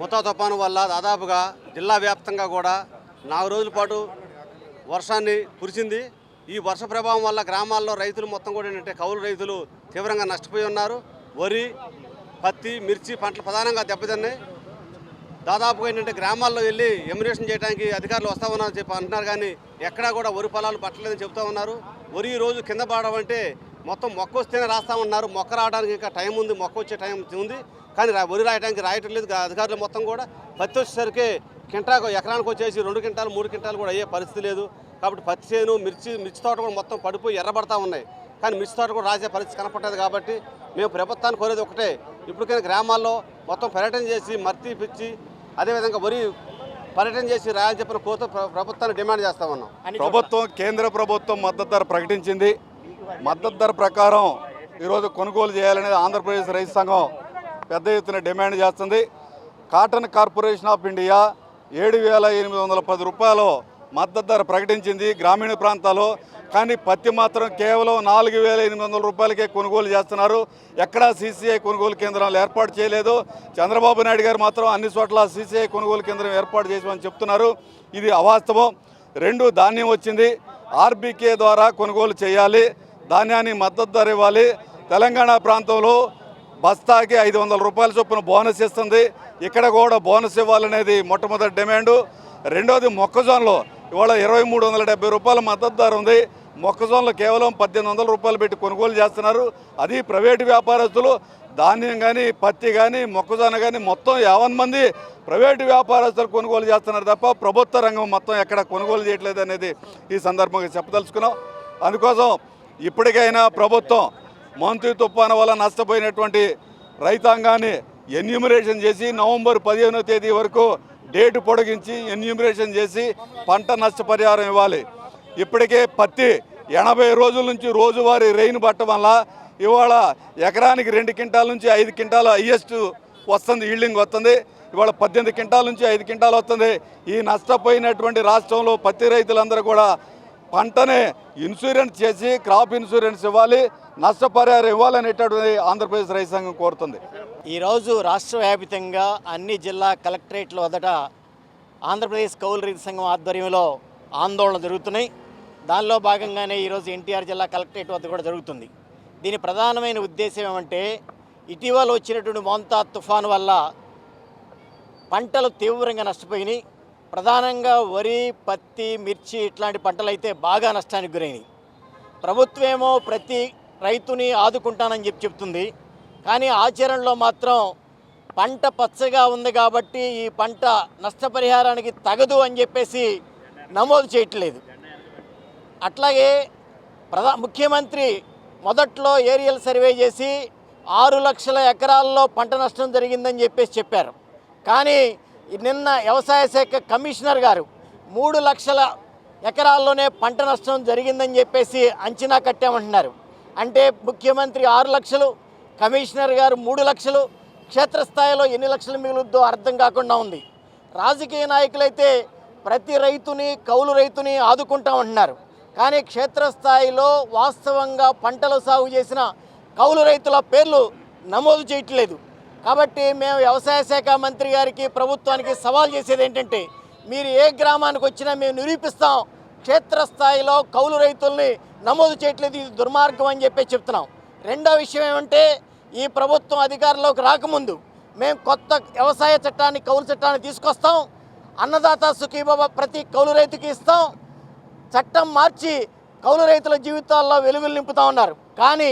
ముతా తుఫాను వల్ల దాదాపుగా జిల్లా వ్యాప్తంగా కూడా నాలుగు రోజుల పాటు వర్షాన్ని కురిసింది. ఈ వర్ష ప్రభావం వల్ల గ్రామాల్లో రైతులు మొత్తం కూడా ఏంటంటే కౌలు రైతులు తీవ్రంగా నష్టపోయి ఉన్నారు. వరి పత్తి మిర్చి పంటలు ప్రధానంగా దెబ్బతిన్నాయి. దాదాపుగా ఏంటంటే గ్రామాల్లో వెళ్ళి ఎమ్యునేషన్ చేయడానికి అధికారులు వస్తా ఉన్నారని చెప్పి అంటున్నారు కానీ ఎక్కడా కూడా వరి పొలాలు పట్టలేదని చెబుతా ఉన్నారు. వరి ఈ రోజు కింద పడడం అంటే మొత్తం మొక్క వస్తేనే రాస్తా ఉన్నారు. మొక్క రావడానికి ఇంకా టైం ఉంది. మొక్క వచ్చే టైం ఉంది. కానీ వరి రాయడానికి రాయటం లేదు. అధికారులు మొత్తం కూడా పత్తి వచ్చేసరికి కింటాకు ఎకరానికి వచ్చేసి రెండు క్వింటాలు మూడు క్వింటాలు కూడా అయ్యే పరిస్థితి లేదు. కాబట్టి పత్తి చేను మిర్చి మిర్చి తోట కూడా మొత్తం పడిపోయి ఎర్రబడతా ఉన్నాయి. కానీ మిర్చి తోట కూడా రాసే పరిస్థితి కనపట్టలేదు కాబట్టి మేము ప్రభుత్వాన్ని కోరేది ఒకటే. ఇప్పటికైనా గ్రామాల్లో మొత్తం పర్యటన చేసి మర్తి పిచ్చి అదేవిధంగా వరి పర్యటన చేసి రాయాలని చెప్పిన కోత ప్రభుత్వాన్ని డిమాండ్ చేస్తా ఉన్నాం. ప్రభుత్వం కేంద్ర ప్రభుత్వం మద్దతు ధర ప్రకటించింది. మద్దతు ధర ప్రకారం ఈరోజు కొనుగోలు చేయాలనేది ఆంధ్రప్రదేశ్ రైతు సంఘం పెద్ద ఎత్తున డిమాండ్ చేస్తుంది. కాటన్ కార్పొరేషన్ ఆఫ్ ఇండియా ఏడు వేల ఎనిమిది వందల పది రూపాయలు మద్దతు ధర ప్రకటించింది గ్రామీణ ప్రాంతాల్లో. కానీ పత్తి మాత్రం కేవలం నాలుగు వేల ఎనిమిది వందల రూపాయలకే కొనుగోలు చేస్తున్నారు. ఎక్కడా సీసీఐ కొనుగోలు కేంద్రాలు ఏర్పాటు చేయలేదు. చంద్రబాబు నాయుడు గారు మాత్రం అన్ని చోట్ల సీసీఐ కొనుగోలు కేంద్రం ఏర్పాటు చేసామని చెప్తున్నారు. ఇది అవాస్తవం. రెండు ధాన్యం వచ్చింది. ఆర్బీకే ద్వారా కొనుగోలు చేయాలి. ధాన్యాన్ని మద్దతు ధర ఇవ్వాలి. తెలంగాణ ప్రాంతంలో బస్తాకి ఐదు వందల రూపాయల చొప్పున బోనస్ ఇస్తుంది. ఇక్కడ కూడా బోనస్ ఇవ్వాలనేది మొట్టమొదటి డిమాండు. రెండోది మొక్కజొన్నలో. ఇవాళ ఇరవై మూడు వందల డెబ్బై రూపాయల మద్దతు ధర ఉంది. మొక్కజొన్నలు కేవలం పద్దెనిమిది వందల రూపాయలు పెట్టి కొనుగోలు చేస్తున్నారు. అది ప్రైవేటు వ్యాపారస్తులు ధాన్యం కానీ పత్తి కానీ మొక్కజొన్న కానీ మొత్తం యావన్ మంది ప్రైవేటు వ్యాపారస్తులు కొనుగోలు చేస్తున్నారు తప్ప ప్రభుత్వ రంగం మొత్తం ఎక్కడ కొనుగోలు చేయట్లేదు అనేది ఈ సందర్భంగా చెప్పదలుచుకున్నాం. అందుకోసం ఇప్పటికైనా ప్రభుత్వం మంత్రి తుఫాను వల్ల నష్టపోయినటువంటి రైతాంగాన్ని ఎన్యూమరేషన్ చేసి నవంబర్ పదిహేనో తేదీ వరకు డేటు పొడిగించి ఎన్యూమరేషన్ చేసి పంట నష్టపరిహారం ఇవ్వాలి. ఇప్పటికే పత్తి ఎనభై రోజుల నుంచి రోజువారీ రెయిన్ పట్టడం వల్ల ఇవాళ ఎకరానికి రెండు క్వింటాల నుంచి ఐదు క్వింటాలు హయ్యెస్ట్ వస్తుంది ఈల్డింగ్ వస్తుంది. ఇవాళ పద్దెనిమిది క్వింటాల నుంచి ఐదు క్వింటాలు వస్తుంది. ఈ నష్టపోయినటువంటి రాష్ట్రంలో పత్తి రైతులందరూ కూడా పంటని ఇన్సూరెన్స్ చేసి క్రాప్ ఇన్సూరెన్స్ ఇవ్వాలి నష్టపరిహారం ఇవ్వాలనేటటువంటి ఆంధ్రప్రదేశ్ రైతు సంఘం కోరుతుంది. ఈరోజు రాష్ట్ర వ్యాపితంగా అన్ని జిల్లా కలెక్టరేట్ల వద్దట ఆంధ్రప్రదేశ్ కౌలు రైతు సంఘం ఆధ్వర్యంలో ఆందోళన జరుగుతున్నాయి. దానిలో భాగంగానే ఈరోజు ఎన్టీఆర్ జిల్లా కలెక్టరేట్ వద్ద కూడా జరుగుతుంది. దీని ప్రధానమైన ఉద్దేశం ఏమంటే ఇటీవల వచ్చినటువంటి మోంతా తుఫాను వల్ల పంటలు తీవ్రంగా నష్టపోయినాయి. ప్రధానంగా వరి పత్తి మిర్చి ఇట్లాంటి పంటలు అయితే బాగా నష్టానికి గురైనవి ప్రభుత్వమేమో ప్రతి రైతుని ఆదుకుంటానని చెప్పి చెప్తుంది. కానీ ఆచరణలో మాత్రం పంట పచ్చగా ఉంది కాబట్టి ఈ పంట నష్టపరిహారానికి తగదు అని చెప్పేసి నమోదు చేయట్లేదు. అట్లాగే ప్రధా ముఖ్యమంత్రి మొదట్లో ఏరియల్ సర్వే చేసి ఆరు లక్షల ఎకరాల్లో పంట నష్టం జరిగిందని చెప్పేసి చెప్పారు. కానీ నిన్న వ్యవసాయ శాఖ కమిషనర్ గారు మూడు లక్షల ఎకరాల్లోనే పంట నష్టం జరిగిందని చెప్పేసి అంచనా కట్టామంటున్నారు. అంటే ముఖ్యమంత్రి ఆరు లక్షలు కమిషనర్ గారు మూడు లక్షలు క్షేత్రస్థాయిలో ఎన్ని లక్షలు మిగులుద్దో అర్థం కాకుండా ఉంది. రాజకీయ నాయకులైతే ప్రతి రైతుని కౌలు రైతుని ఆదుకుంటామంటున్నారు. కానీ క్షేత్రస్థాయిలో వాస్తవంగా పంటలు సాగు చేసిన కౌలు రైతుల పేర్లు నమోదు చేయట్లేదు. కాబట్టి మేము వ్యవసాయ శాఖ మంత్రి గారికి ప్రభుత్వానికి సవాల్ చేసేది ఏంటంటే మీరు ఏ గ్రామానికి వచ్చినా మేము నిరూపిస్తాం క్షేత్రస్థాయిలో కౌలు రైతుల్ని నమోదు చేయట్లేదు ఇది దుర్మార్గం అని చెప్పి చెప్తున్నాం. రెండో విషయం ఏమంటే ఈ ప్రభుత్వం అధికారంలోకి రాకముందు మేము కొత్త వ్యవసాయ చట్టాన్ని కౌలు చట్టాన్ని తీసుకొస్తాం అన్నదాత సుఖీబాబ ప్రతి కౌలు రైతుకి ఇస్తాం చట్టం మార్చి కౌలు రైతుల జీవితాల్లో వెలుగులు నింపుతా ఉన్నారు. కానీ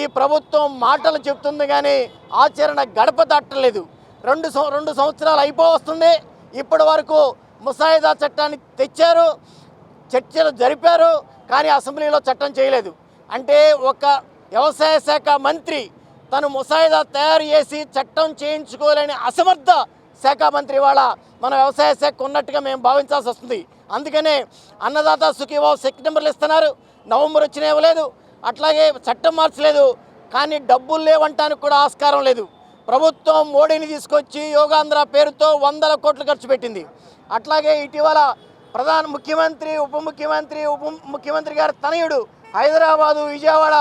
ఈ ప్రభుత్వం మాటలు చెప్తుంది కానీ ఆచరణ గడప దాటలేదు. రెండు రెండు సంవత్సరాలు అయిపోవస్తుంది. ఇప్పటి వరకు ముసాయిదా చట్టాన్ని తెచ్చారు చర్చలు జరిపారు కానీ అసెంబ్లీలో చట్టం చేయలేదు. అంటే ఒక వ్యవసాయ శాఖ మంత్రి తను ముసాయిదా తయారు చేసి చట్టం చేయించుకోలేని అసమర్థ శాఖ మంత్రి వాళ్ళ మన వ్యవసాయ శాఖ ఉన్నట్టుగా మేము భావించాల్సి వస్తుంది. అందుకనే అన్నదాత సుఖీబాబు సెప్టెంబర్లు ఇస్తున్నారు. నవంబర్ వచ్చిన ఇవ్వలేదు. అట్లాగే చట్టం మార్చలేదు కానీ డబ్బులు లేవంటానికి కూడా ఆస్కారం లేదు. ప్రభుత్వం మోడీని తీసుకొచ్చి యోగాంధ్ర పేరుతో వందల కోట్లు ఖర్చు పెట్టింది. అట్లాగే ఇటీవల ప్రధాన ముఖ్యమంత్రి ఉప ముఖ్యమంత్రి ఉప ముఖ్యమంత్రి గారి తనయుడు హైదరాబాదు విజయవాడ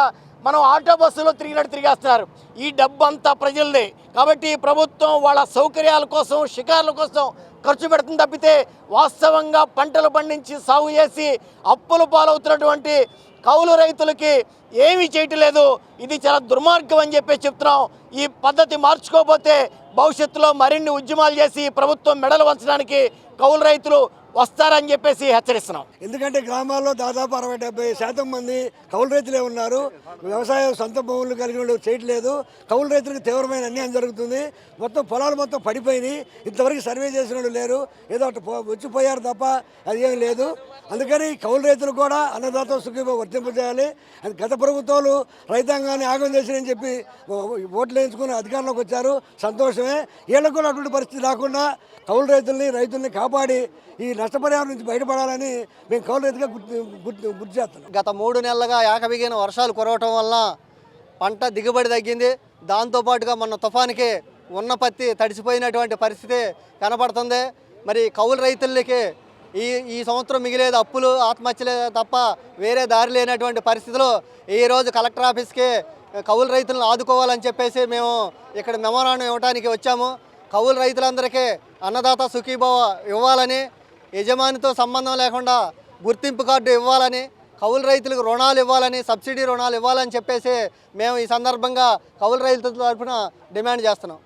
మనం ఆటో బస్సులో తిరిగినట్టు తిరిగేస్తున్నారు. ఈ డబ్బు అంతా ప్రజలదే. కాబట్టి ప్రభుత్వం వాళ్ళ సౌకర్యాల కోసం షికార్ల కోసం ఖర్చు పెడుతుంది తప్పితే వాస్తవంగా పంటలు పండించి సాగు చేసి అప్పుల పాలవుతున్నటువంటి కౌలు రైతులకి ఏమీ చేయట్లేదు. ఇది చాలా దుర్మార్గం అని చెప్పి చెప్తున్నాం. ఈ పద్ధతి మార్చుకోకపోతే భవిష్యత్తులో మరిన్ని ఉద్యమాలు చేసి ప్రభుత్వం మెడలు వంచడానికి కౌలు రైతులు వస్తారని చెప్పేసి హెచ్చరిస్తున్నాం. ఎందుకంటే గ్రామాల్లో దాదాపు అరవై డెబ్బై శాతం మంది కౌలు రైతులే ఉన్నారు. వ్యవసాయం సొంత భూములు కలిగిన చేయట్లేదు. కౌలు రైతులకు తీవ్రమైన అన్యాయం జరుగుతుంది. మొత్తం పొలాలు మొత్తం పడిపోయినాయి. ఇంతవరకు సర్వే చేసిన వాళ్ళు లేరు. ఏదో అటు వచ్చిపోయారు తప్ప అది ఏం లేదు. అందుకని కౌలు రైతులు కూడా అన్నదాత సుఖీభ వర్తింపజేయాలి. అది గత ప్రభుత్వాలు రైతాంగాన్ని ఆగం చేసిరని చెప్పి ఓ- ఓట్లు వేయించుకుని అధికారంలోకి వచ్చారు. సంతోషమే. వీళ్ళకు కూడా అటువంటి పరిస్థితి రాకుండా కౌలు రైతుల్ని రైతుల్ని కాపాడి ఈ నష్టపరిహారం నుంచి బయటపడాలని మేము కౌలు రైతుగా గుర్తు గుర్తు చేస్తున్నాం. గత మూడు నెలలుగా ఏకబిగిన వర్షాలు కురవటం వల్ల పంట దిగుబడి తగ్గింది. దాంతోపాటుగా మొన్న తుఫానికి ఉన్న పత్తి తడిసిపోయినటువంటి పరిస్థితి కనపడుతుంది. మరి కౌలు రైతులకి ఈ ఈ సంవత్సరం మిగిలేదు అప్పులు ఆత్మహత్యలే తప్ప వేరే దారి లేనటువంటి పరిస్థితిలో ఈ రోజు కలెక్టర్ ఆఫీస్కి కౌలు రైతులను ఆదుకోవాలని చెప్పేసి మేము ఇక్కడ మెమోరాండం ఇవ్వడానికి వచ్చాము. కౌలు రైతులందరికీ అన్నదాత సుఖీభవ ఇవ్వాలని యజమానితో సంబంధం లేకుండా గుర్తింపు కార్డు ఇవ్వాలని కౌలు రైతులకు రుణాలు ఇవ్వాలని సబ్సిడీ రుణాలు ఇవ్వాలని చెప్పేసి మేము ఈ సందర్భంగా కౌలు రైతుల తరఫున డిమాండ్ చేస్తున్నాం.